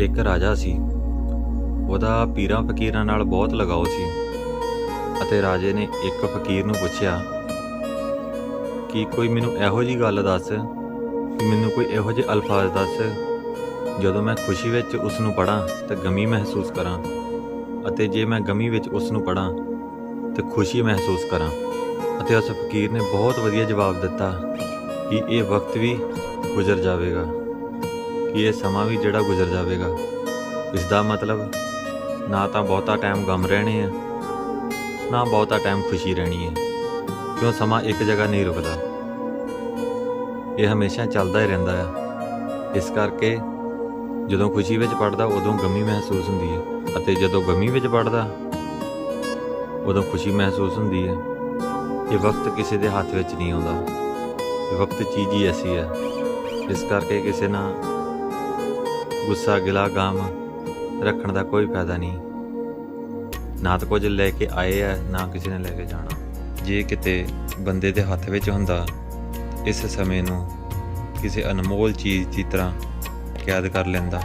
ਇੱਕ ਰਾਜਾ ਸੀ। ਉਹਦਾ ਪੀਰਾਂ ਫਕੀਰਾਂ ਨਾਲ ਬਹੁਤ ਲਗਾਓ ਸੀ ਅਤੇ ਰਾਜੇ ਨੇ ਇੱਕ ਫਕੀਰ ਨੂੰ ਪੁੱਛਿਆ, ਕਿ ਕੋਈ ਮੈਨੂੰ ਇਹੋ ਜੀ ਗੱਲ ਦੱਸ? ਮੈਨੂੰ ਕੋਈ ਇਹੋ ਜਿਹੇ ਅਲਫਾਜ਼ ਦੱਸ? ਜਦੋਂ ਮੈਂ ਖੁਸ਼ੀ ਵਿੱਚ ਉਸ ਨੂੰ ਪੜਾਂ ਤਾਂ ਗਮੀ ਮਹਿਸੂਸ ਕਰਾਂ ਅਤੇ ਜੇ ਮੈਂ ਗਮੀ ਵਿੱਚ ਉਸ ਨੂੰ ਪੜਾਂ ਤੇ ਖੁਸ਼ੀ ਮਹਿਸੂਸ ਕਰਾਂ। ਅਤੇ ਉਸ ਫਕੀਰ ਨੇ ਬਹੁਤ ਵਧੀਆ ਜਵਾਬ ਦਿੱਤਾ ਕਿ ਇਹ ਵਕਤ ਵੀ ਗੁਜ਼ਰ ਜਾਵੇਗਾ। ਕਿ ਇਹ ਸਮਾਂ ਵੀ ਜਿਹੜਾ ਗੁਜ਼ਰ ਜਾਵੇਗਾ। ਇਸ ਦਾ ਮਤਲਬ ਨਾ ਤਾਂ ਬਹੁਤਾ ਟਾਈਮ ਗਮ ਰਹਿਣੇ ਆ, ਨਾ ਬਹੁਤਾ ਟਾਈਮ ਖੁਸ਼ੀ ਰਹਿਣੀ ਹੈ ਕਿਉਂ ਸਮਾਂ ਇੱਕ ਜਗ੍ਹਾ ਨਹੀਂ ਰੁਕਦਾ? ਇਹ ਹਮੇਸ਼ਾ ਚੱਲਦਾ ਹੀ ਰਹਿੰਦਾ ਆ। ਇਸ ਕਰਕੇ ਜਦੋਂ ਖੁਸ਼ੀ ਵਿੱਚ ਪੜਦਾ, ਉਦੋਂ ਗਮੀ ਮਹਿਸੂਸ ਹੁੰਦੀ ਹੈ ਅਤੇ ਜਦੋਂ ਗਮੀ ਵਿੱਚ ਪੜਦਾ, ਉਦੋਂ ਖੁਸ਼ੀ ਮਹਿਸੂਸ ਹੁੰਦੀ ਹੈ ਇਹ ਵਕਤ ਕਿਸੇ ਦੇ ਹੱਥ ਵਿੱਚ ਨਹੀਂ ਆਉਂਦਾ। ਇਹ ਵਕਤ ਚੀਜ਼ ਹੀ ਐਸੀ ਹੈ ਇਸ ਕਰਕੇ ਕਿਸੇ ਨਾਲ ਗੁੱਸਾ ਗਿਲਾ ਗਾਮ ਰੱਖਣ ਦਾ ਕੋਈ ਫਾਇਦਾ ਨਹੀਂ। ਨਾ ਤਾਂ ਕੁਝ ਲੈ ਕੇ ਆਏ ਆ, ਨਾ ਕਿਸੇ ਨੇ ਲੈ ਕੇ ਜਾਣਾ। ਜੇ ਕਿਤੇ ਬੰਦੇ ਦੇ ਹੱਥ ਵਿੱਚ ਹੁੰਦਾ, ਇਸ ਸਮੇਂ ਨੂੰ ਕਿਸੇ ਅਨਮੋਲ ਚੀਜ਼ ਦੀ ਤਰ੍ਹਾਂ ਕੈਦ ਕਰ ਲੈਂਦਾ।